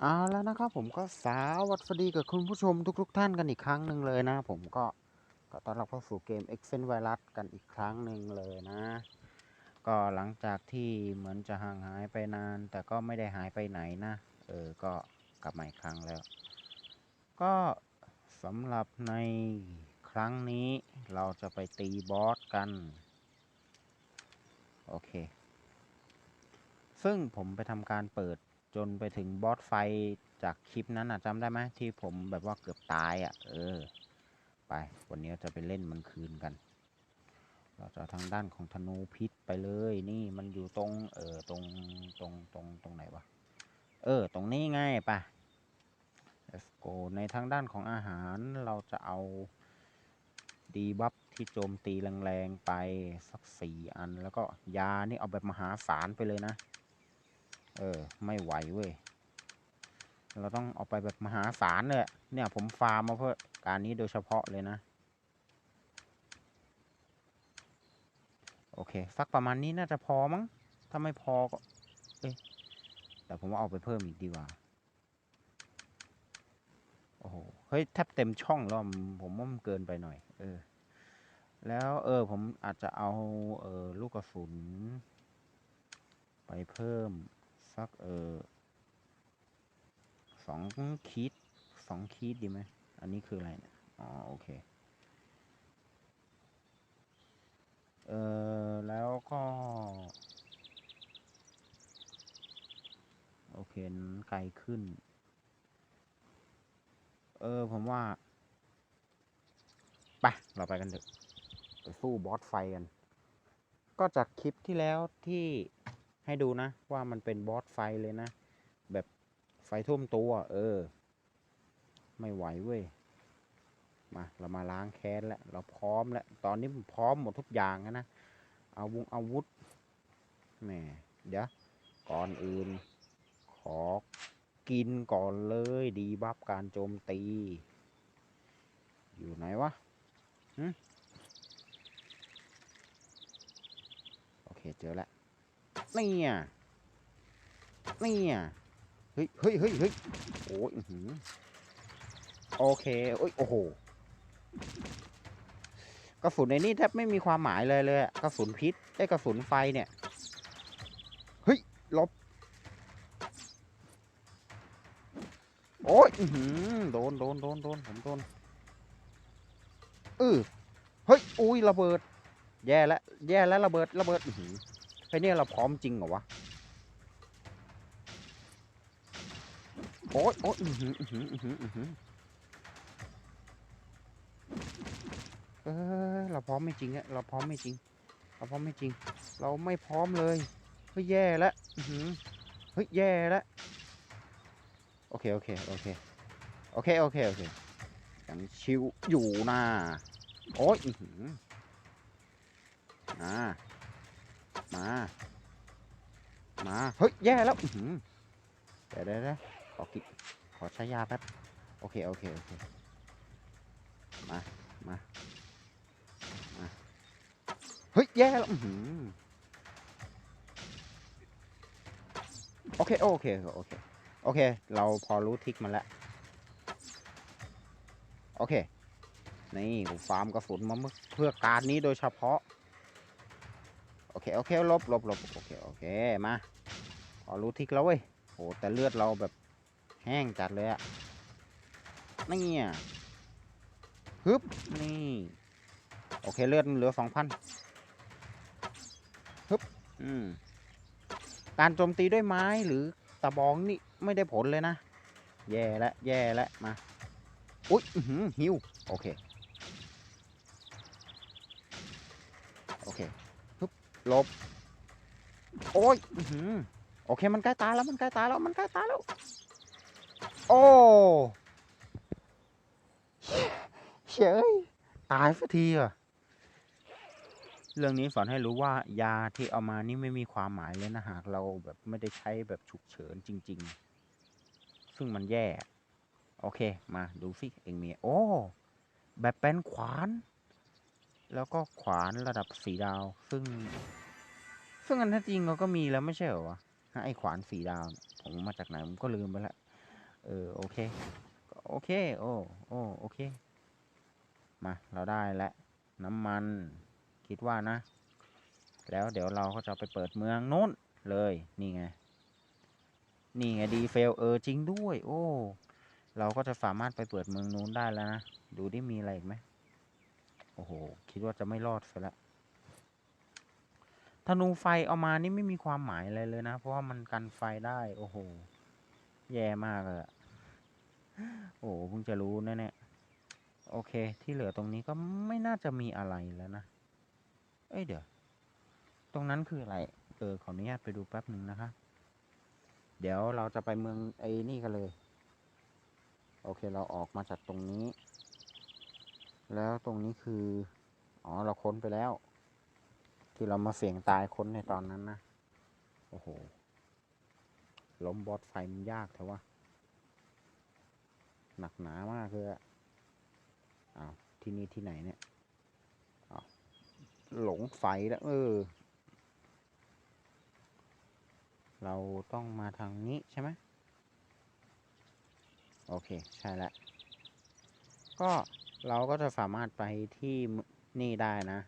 เอาแล้วนะครับผมก็สวัสดีกับคุณผู้ชมทุกๆท่านกันอีกครั้งหนึ่งเลยนะ ผมก็ก็ต้อนรับเข้าสู่เกม e x c e n Virus กันอีกครั้งหนึ่งเลยนะ ก็หลังจากที่เหมือนจะห่างหายไปนาน แต่ก็ไม่ได้หายไปไหนนะ เออ ก็กลับมาอีกครั้งแล้ว ก็สำหรับในครั้งนี้เราจะไปตีบอสกัน โอเค ซึ่งผมไปทำการเปิด จนไปถึงบอสไฟจากคลิปนั้นอะจำได้ไหมที่ผมแบบว่าเกือบตายอะ เออ ไป วันนี้จะไปเล่นมันคืนกัน เราจะทางด้านของธนูพิษไปเลย นี่มันอยู่ตรง เออตรงตรงตรงตรงไหนวะ เออ ตรงนี้ไงไป let's go ในทางด้านของอาหารเราจะเอาดีบัฟที่โจมตีแรงๆไปสักสี่อัน แล้วก็ยานี่เอาแบบมหาศาลไปเลยนะ เออ ไม่ไหวเว้ย เราต้องเอาไปแบบมหาศาลเลยเนี่ยผมฟาร์มมาเพื่อการนี้โดยเฉพาะเลยนะ โอเค สักประมาณนี้น่าจะพอมั้ง ถ้าไม่พอก็เอ๊ะแต่ผมว่าเอาไปเพิ่มอีกดีกว่า โอ้โห เฮ้ย แทบเต็มช่องแล้วผมว่ามันเกินไปหน่อย เออ แล้วเออ ผมอาจจะเอา เออลูกกระสุน ไปเพิ่ม สัก เออสองคีดสองคีดดีไหม อันนี้คืออะไรเนี่ย อ๋อ โอเค เออแล้วก็ โอเคนั้นไกลขึ้น เออ ผมว่าไปเราไปกันเถอะไปสู้บอสไฟกัน ก็จากคลิปที่แล้วที่ ให้ดูนะ ว่ามันเป็นบอสไฟเลยนะ แบบไฟท่วมตัว เออ ไม่ไหวเว้ย มา เรามาล้างแค้นแล้ว เราพร้อมแล้ว ตอนนี้ผมพร้อมหมดทุกอย่างแล้วนะ เอาวงอาวุธแหมเดี๋ยว ก่อนอื่น ขอกินก่อนเลยดีบัฟการโจมตี อยู่ไหนวะโอเคเจอแล้ว นี่อะนี่อะเฮ้ยเฮ้ยเฮ้ยเฮ้ยโอ้ยโอเคโอ้ยโอ้โหกระสุนในนี่แทบไม่มีความหมายเลยเลยกระสุนพิษไอ้กระสุนไฟเนี่ยเฮ้ยลบโอ้ยโดนโดนโดนโดนผมโดนเออเฮ้ยอุ้ยระเบิด แย่แล้วแย่แล้วระเบิดระเบิดอือ ไอ้เนี่ยเราพร้อมจริงเหรอวะโอ้ยโอ้ยอือหืออือหืออือหืออือหือเออเราพร้อมไม่จริงอะเราพร้อมไม่จริง เราพร้อมไม่จริง เราไม่พร้อมเลยเฮ้ยแย่แล้วอื้อหือเฮ้ยแย่แล้วโอเคโอเคโอเคโอเคโอเคโอเคยังชิวอยู่นะโอ้ยอือหือมา มา มา เฮ้ย แย่แล้วอื้อหือเดี๋ยวเดี๋ยวเดี๋ยวขอกิขอใช้ยาแป๊บ โอเค โอเค โอเค มา มา มา เฮ้ย แย่แล้วอื้อหือโอเค โอเค โอเค โอเค เราพอรู้ทริกมันแล้ว โอเค นี่กูฟาร์มกระสุนมาเพื่อการนี้โดยเฉพาะโอ เคโอเคลบลบลบโอเคโอเคมาพอรู้ทิกแล้วเว้ยโหแต่เลือดเราแบบแห้งจัดเลยอะนี่อะฮึบนี่โอเคเลือดเหลือสองพันฮึบอืมการโจมตีด้วยไม้หรือตะบองนี่ไม่ได้ผลเลยนะ แย่แล้วแย่แล้วมา อุ๊ยหิว โอเค โอเคฮึบห ลบ โอ้ยอื้อหือโอเคมันใกล้ตายแล้วมันใกล้ตายแล้วมันใกล้ตายแล้ว โอ้เฉยตายสักทีอะเรื่องนี้สอนให้รู้ว่ายาที่เอามานี่ไม่มีความหมายเลยนะหากเราแบบไม่ได้ใช้แบบฉุกเฉินจริง ๆ ซึ่งมันแย่ โอเค มาดูสิเองมีโอ้แบบเป็นขวาน แล้วก็ขวานระดับสีดาว ซึ่ง ซึ่งอันแท้จริงเราก็มีแล้วไม่ใช่เหรอวะไอขวานสีดาว ผมมาจากไหนผมก็ลืมไปละเออโอเคโอเค โอ้โอ้โอเค มาเราได้แล้วน้ำมัน คิดว่านะ แล้วเดี๋ยวเราก็จะไปเปิดเมืองโน้นเลยนี่ไง นี่ไงดีเฟลเออจริงด้วย โอ้ เราก็จะสามารถไปเปิดเมืองนู้นได้แล้วนะ ดูได้มีอะไรอีกไหม โอ้โห คิดว่าจะไม่รอดซะแล้วธนูไฟเอามานี่ไม่มีความหมายอะไรเลยนะ เพราะว่ามันกันไฟได้ โอ้โห แย่มากเลยโอ้โหเพิ่งจะรู้นะเนี่ย โอเค ที่เหลือตรงนี้ก็ไม่น่าจะมีอะไรแล้วนะ เอ้ยเดี๋ยว ตรงนั้นคืออะไร เออ ขออนุญาตไปดูแป๊บหนึ่งนะคะ เดี๋ยวเราจะไปเมืองไอ้นี่กันเลย โอเค เราออกมาจากตรงนี้ แล้วตรงนี้คือ อ๋อ เราค้นไปแล้ว ที่เรามาเสี่ยงตายค้นในตอนนั้นนะ โอ้โห ล้มบอสไฟมันยากแต่ว่า หนักหนามากเลยอะอ้าว ที่นี่ที่ไหนเนี่ยหลงไฟแล้ว เออ เราต้องมาทางนี้ใช่ไหม โอเค ใช่แล้ว ก็ เราก็จะสามารถไปที่นี่ได้นะ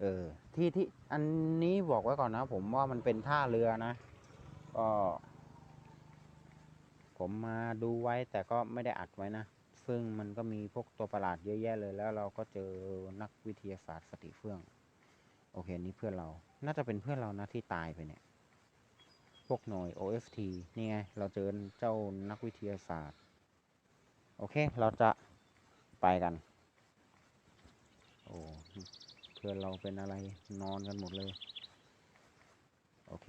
เออ ที่ที่อันนี้บอกไว้ก่อนนะ ผมว่ามันเป็นท่าเรือนะ ก็ ผมมาดูไว้แต่ก็ไม่ได้อัดไว้นะ ซึ่งมันก็มีพวกตัวประหลาดเยอะแยะเลย แล้วเราก็เจอนักวิทยาศาสตร์สติเฟื่อง โอเค นี่เพื่อนเรา น่าจะเป็นเพื่อนเรานะที่ตายไปเนี่ย พวกหน่วย OFT นี่ไง เราเจอเจ้านักวิทยาศาสตร์ โอเค เราจะ ไปกัน โอ้เพื่อนเราเป็นอะไรนอนกันหมดเลย โอเค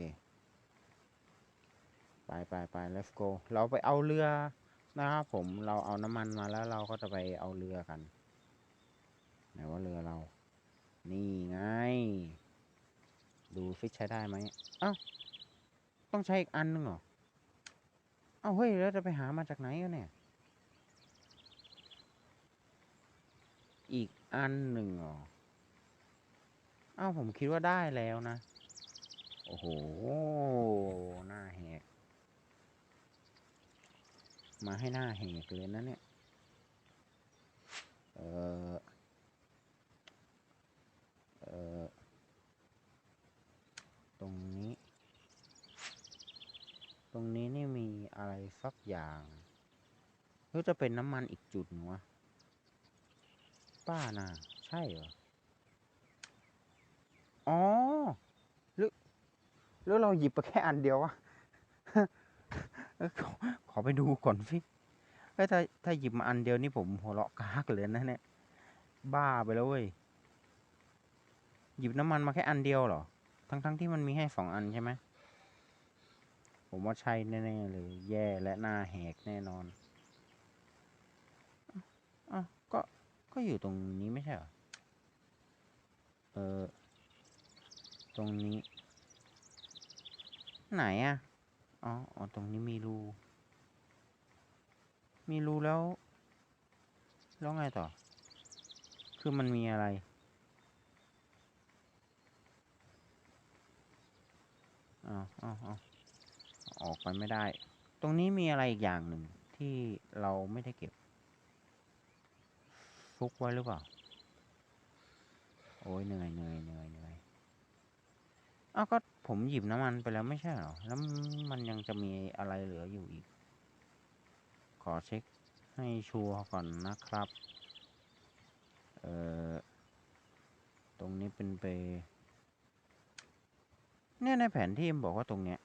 ไปไปไป let's go เราไปเอาเรือนะครับผมเราเอาน้ำมันมาแล้วเราก็จะไปเอาเรือกันไหนว่าเรือเรา นี่ไง ดูฟิชใช้ได้ไหมเอ้าต้องใช้อีกอันนึงเหรอ เอ้าเฮ้ย แล้วจะไปหามาจากไหนอะเนี่ย อีกอันหนึ่งเหรอเอ้าผมคิดว่าได้แล้วนะ โอ้โห หน้าแหก มาให้หน้าแหกเลยนะเนี่ย เออ เออ ตรงนี้ ตรงนี้นี่มีอะไรสักอย่างหรือจะเป็นน้ำมันอีกจุดหนึ่งวะ ป้านะใช่เหรอ อ๋อหรือหรือเราหยิบไปแค่อันเดียววะขอขอไปดูก่อนสิเอ้ยถ้าถ้าหยิบมาอันเดียวนี่ผมหัวเราะกากเลยนะเนี่ย บ้าไปแล้วเว้ย หยิบน้ำมันมาแค่อันเดียวเหรอ ทั้งทั้งที่มันมีให้สองอันใช่ไหม ผมว่าใช่แน่ๆเลย แย่และหน้าแหกแน่นอนอะก็ ก็อยู่ตรงนี้ไม่ใช่เหรอ เออ ตรงนี้ ไหนอะอ๋ออ๋อตรงนี้มีรู มีรูแล้ว แล้วไงต่อ คือมันมีอะไรอ้าวอ้าวอ้าวออกไปไม่ได้ ตรงนี้มีอะไรอีกอย่างหนึ่งที่เราไม่ได้เก็บ ฟุกไว้หรือเปล่า โอ้ยเหนื่อยเหนื่อยเหนื่อยเหนื่อยอ้าวก็ผมหยิบน้ำมันไปแล้วไม่ใช่หรอ แล้วมันยังจะมีอะไรเหลืออยู่อีก ขอเช็คให้ชัวร์ก่อนนะครับ เอ่อ ตรงนี้เป็นไป เนี่ยในแผนที่มันบอกว่าตรงเนี้ย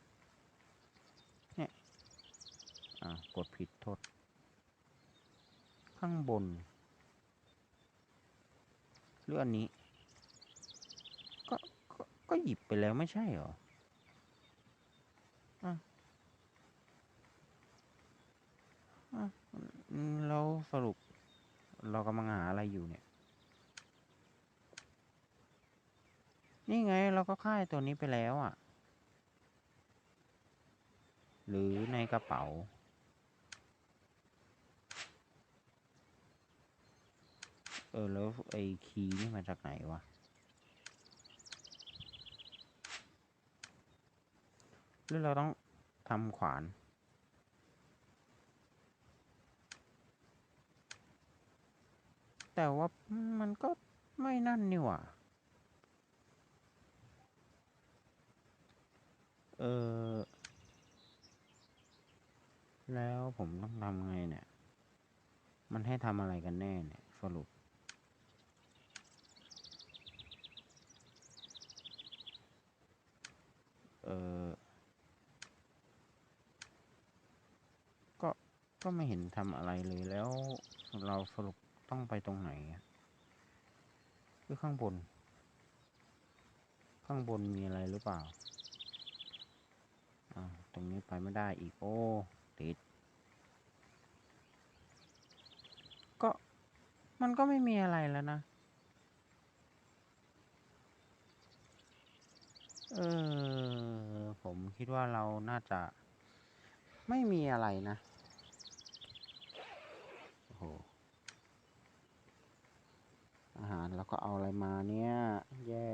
เนี่ย อ่า กดผิดโทษ ข้างบน รืออันนี้ ก็ก็ก็หยิบไปแล้วไม่ใช่เหรออเราสรุป เรากำลังหาอะไรอยู่เนี่ย นี่ไงเราก็ค่ายตัวนี้ไปแล้วอะ หรือในกระเป๋า เออ แล้วไอ้คีย์นี่มาจากไหนวะ หรือเราต้องทำขวานแต่ว่ามันก็ไม่นั่นนี่ว่า เออ แล้วผมต้องทำไงเนี่ย มันให้ทำอะไรกันแน่เนี่ย สรุป ออก็ ก็ไม่เห็นทำอะไรเลยแล้วเราสรุปต้องไปตรงไหนคือข้างบน ข้างบนมีอะไรหรือเปล่าอ่าตรงนี้ไปไม่ได้อีกโอ้ติด ก็มันก็ไม่มีอะไรแล้วนะ เออ ผมคิดว่าเราน่าจะไม่มีอะไรนะ โอ้โห อาหารแล้วก็เอาอะไรมาเนี่ย แย่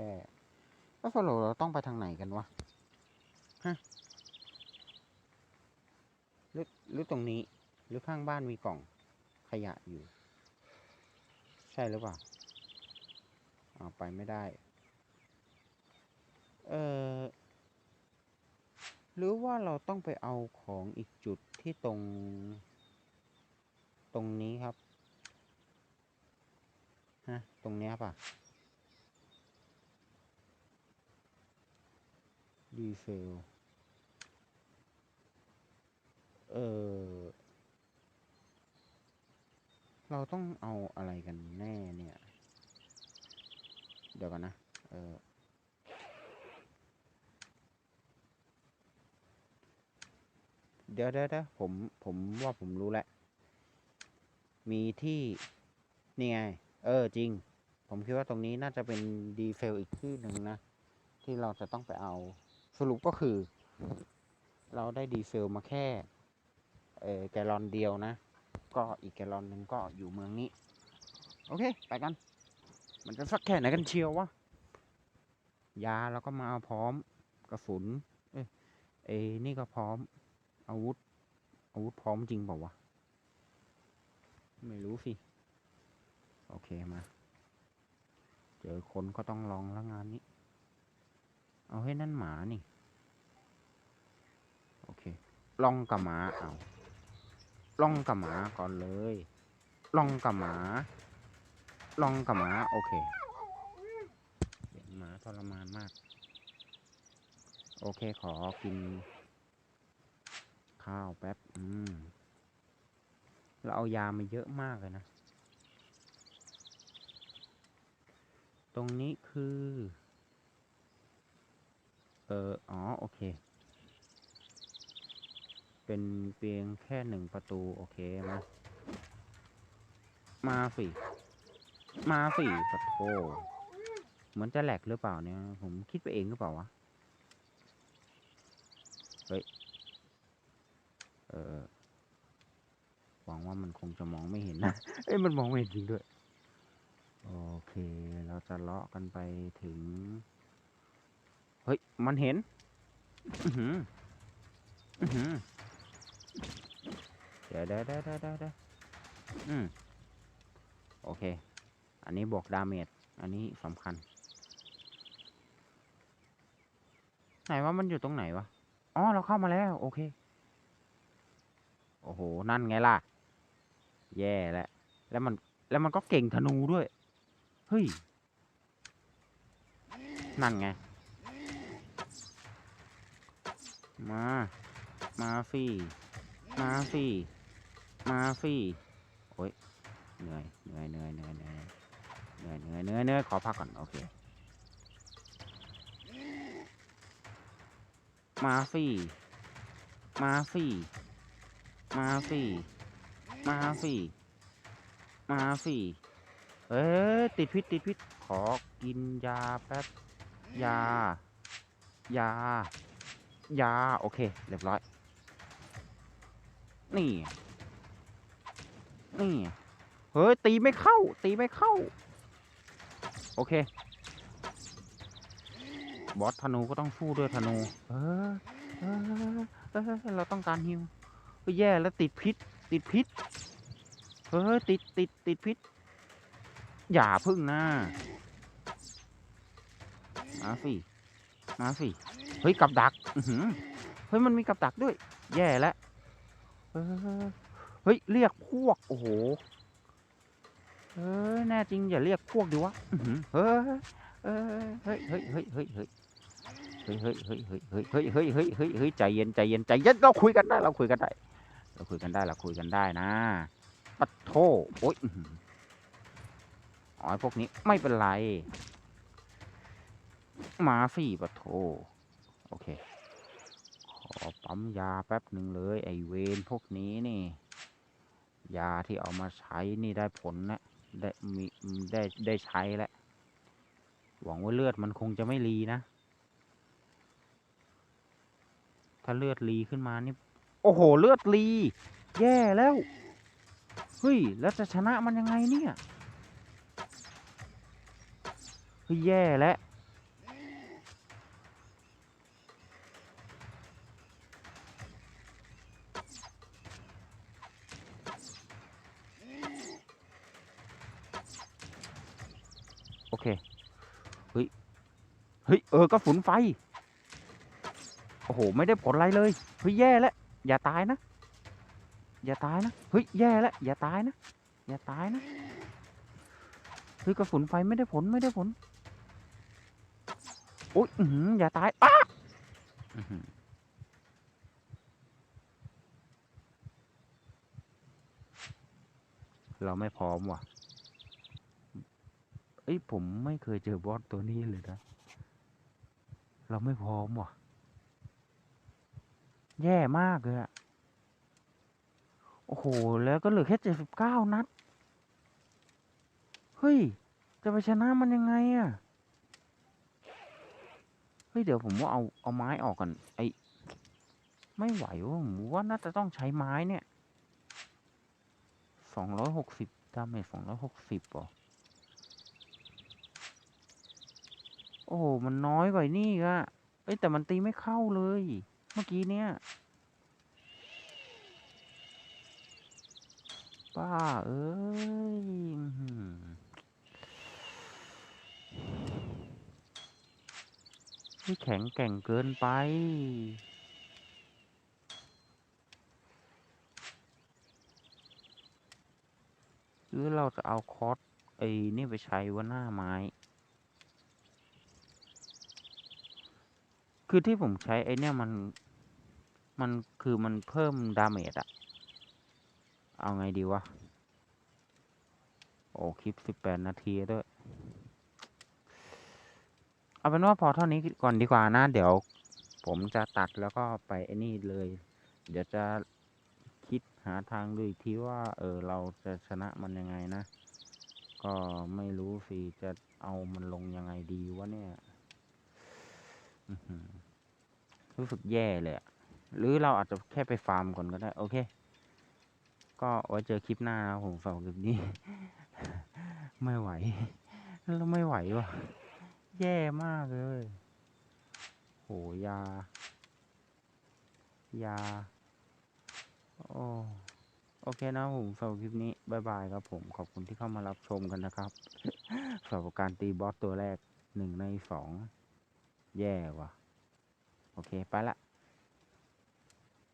แล้วสรุปเราต้องไปทางไหนกันวะ ฮะหรือหรือตรงนี้ หรือข้างบ้านมีกล่องขยะอยู่ ใช่หรือเปล่าเอาไปไม่ได้ เออหรือว่าเราต้องไปเอาของอีกจุดที่ตรง ตรงนี้ครับ ฮะ ตรงเนี้ยป่ะ ดีเซล เออเราต้องเอาอะไรกันแน่เนี่ย เดี๋ยวกันนะ เออ เดี๋ยวเดี๋ยวผมผมว่าผมรู้แหล้วมีที่ นี่ไง เออจริง ผมคิดว่าตรงนี้น่าจะเป็นดีเฟลอีกที่หนึ่งนะ ที่เราจะต้องไปเอา สรุปก็คือ เราได้ดีเซลมาแค่ เออแกลลอนเดียวนะ ก็อีกแกลลอนหนึ่งก็อยู่เมืองนี้ โอเค ไปกัน มันจะสักแค่ไหนกันเชียววะยาเราก็มาเอาพร้อมกระสุน เอ้ยนี่ก็พร้อม อาวุธ อาวุธพร้อมจริงเปล่าวะ ไม่รู้สิ โอเคมา เจอคนก็ต้องลองล้วงานนี้ เอาให้นั่นหมานี่ โอเค ลองกับหมา เอาลองกับหมาก่อนเลย ลองกับหมา ลองกับหมา โอเคเสียงหมาทรมานมาก โอเคขอกิน ข้าวแป๊บ อืม เราเอายามาเยอะมากเลยนะ ตรงนี้คือ เออ อ๋อ โอเค เป็นเพียงแค่หนึ่งประตู โอเคมา มาสิ มาสิปะโทเหมือนจะแหลกหรือเปล่าเนี่ย ผมคิดไปเองหรือเปล่าวะ เฮ้ย เออหวังว่ามันคงจะมองไม่เห็นนะ เอ้ยมันมองไม่เห็นจริงด้วย โอเค เราจะเลาะกันไปถึง เฮ้ย มันเห็น อือหือ อือหือ เดี๋ยวเดี๋ยวเดี๋ยวเดี๋ยวเดี๋ยวเดี๋ยวอืมโอเค อันนี้บวกดาเมจ อันนี้สำคัญ ไหนว่ามันอยู่ตรงไหนวะ อ๋อ เราเข้ามาแล้ว โอเค โอ้โห นั่นไงล่ะ แย่แล้วแล้วมัน แล้วมันก็เก่งธนูด้วย เฮ้ย นั่นไง มา มาสิมาสิมาสิโอ้ย เหนื่อย เหนื่อย เหนื่อย เหนื่อย เหนื่อย เหนื่อย เหนื่อย เหนื่อย เหนื่อย ขอพักก่อน โอเค มาสิมาสิ มาสิมาสิมาสิเอ้ยติดพิษติดพิษขอกินยาแป๊บยา ยา ยา โอเค เรียบร้อย นี่ นี่ เฮ้ย ตีไม่เข้า ตีไม่เข้า โอเค บอสธนูก็ต้องสู้ด้วยธนู เออ เออเออเราต้องการฮิว แย่แล้วติดพิษ ติดพิษเฮ้ยติดติดติดพิษ อย่าพึ่งนะมาสิมาสิเฮ้ยกับดักเฮ้ยมันมีกับดักด้วย แย่แล้วเฮ้ยเรียกพวกโอ้โหเฮ้ยแน่จริงอย่าเรียกพวกดิวะเฮ้ยเฮ้ยเฮ้ยเฮ้ยเฮ้ยเฮ้ยเฮ้ยเฮ้ยเฮ้ยเฮ้ยเฮ้ยเฮ้ยเฮ้ยเฮ้ยใจเย็นใจเย็นใจเย็นเราคุยกันได้เราคุยกันได้ เราคุยกันได้เราคุยกันได้นะปัดโทโอ๊ยอ๋อพวกนี้ไม่เป็นไรมาสี่ปัดโทโอเค ขอปั๊มยาแป๊บหนึ่งเลย ไอเวนพวกนี้นี่ ยาที่เอามาใช้นี่ได้ผลนะได้มีได้ได้ใช้แล้วหวังว่าเลือดมันคงจะไม่รีนะ ถ้าเลือดรีขึ้นมานี่ อ้โห เลือดรีแย่แล้ว เฮ้ย แล้วจะชนะมันยังไงเนี่ยเฮ้ยแย่แล้วโอเค เฮ้ย เฮ้ย เออกระสุนไฟ โอ้โห ไม่ได้ผลอะไรเลย เฮ้ย แย่แล้ว อย่าตายนะ อย่าตายนะ เฮ้ย แย่แล้ว อย่าตายนะ อย่าตายนะเฮ้ยกระสุนไฟไม่ได้ผลไม่ได้ผล โอ๊ยอือหือย่าตายอ้าเราไม่พร้อมว่ะ เอ้ยผมไม่เคยเจอบอสตัวนี้เลยนะ เราไม่พร้อมว่ะ แย่มากเลยอะโอ้โห แล้วก็เหลือแค่เจ็ดสิบเก้านัด เฮ้ย จะไปชนะมันยังไงอะเฮ้ย เดี๋ยวผมว่าเอา เอาไม้ออกก่อน ไอไม่ไหวว่ะผมว่าน่าจะต้องใช้ไม้เนี่ยสองร้อยหกสิบดาเมจสองร้อยหกสิบป่ะโอ้โห มันน้อยกว่านี่อีกอะเอ้ย แต่มันตีไม่เข้าเลย มื่อกี้เนี่ยป้าเอ้ยนี่แข็งแกร่งเกินไปหรือเราจะเอาคอสไอ้นี่ไปใช้ว่าหน้าไม้ คือที่ผมใช้ไอ้นี่มัน มันคือมันเพิ่มดาเมจอะเอาไงดีวะ โอ้ คลิปสิบแปดนาทีด้วย เอาเป็นว่าพอเท่านี้ก่อนดีกว่านะ เดี๋ยวผมจะตัดแล้วก็ไปไอ้นี่เลย เดี๋ยวจะคิดหาทางดูอีกทีว่า เออ เราจะชนะมันยังไงนะ ก็ไม่รู้สิจะเอามันลงยังไงดีวะเนี่ยรู้สึกแย่เลยอะ หรือเราอาจจะแค่ไปฟาร์มก่อนก็ได้ โอเค ก็ไว้เจอคลิปหน้าผมฝากคลิปนี้ ไม่ไหวแล้วไม่ไหววะแย่มากเลย โหยา ยา โอ้โอเคนะผมสำหรับคลิปนี้บายบายครับผมขอบคุณที่เข้ามารับชมกันนะครับสำหรับการตีบอสตัวแรกหนึ่งในสองแย่ว่ะ โอเค ไปละ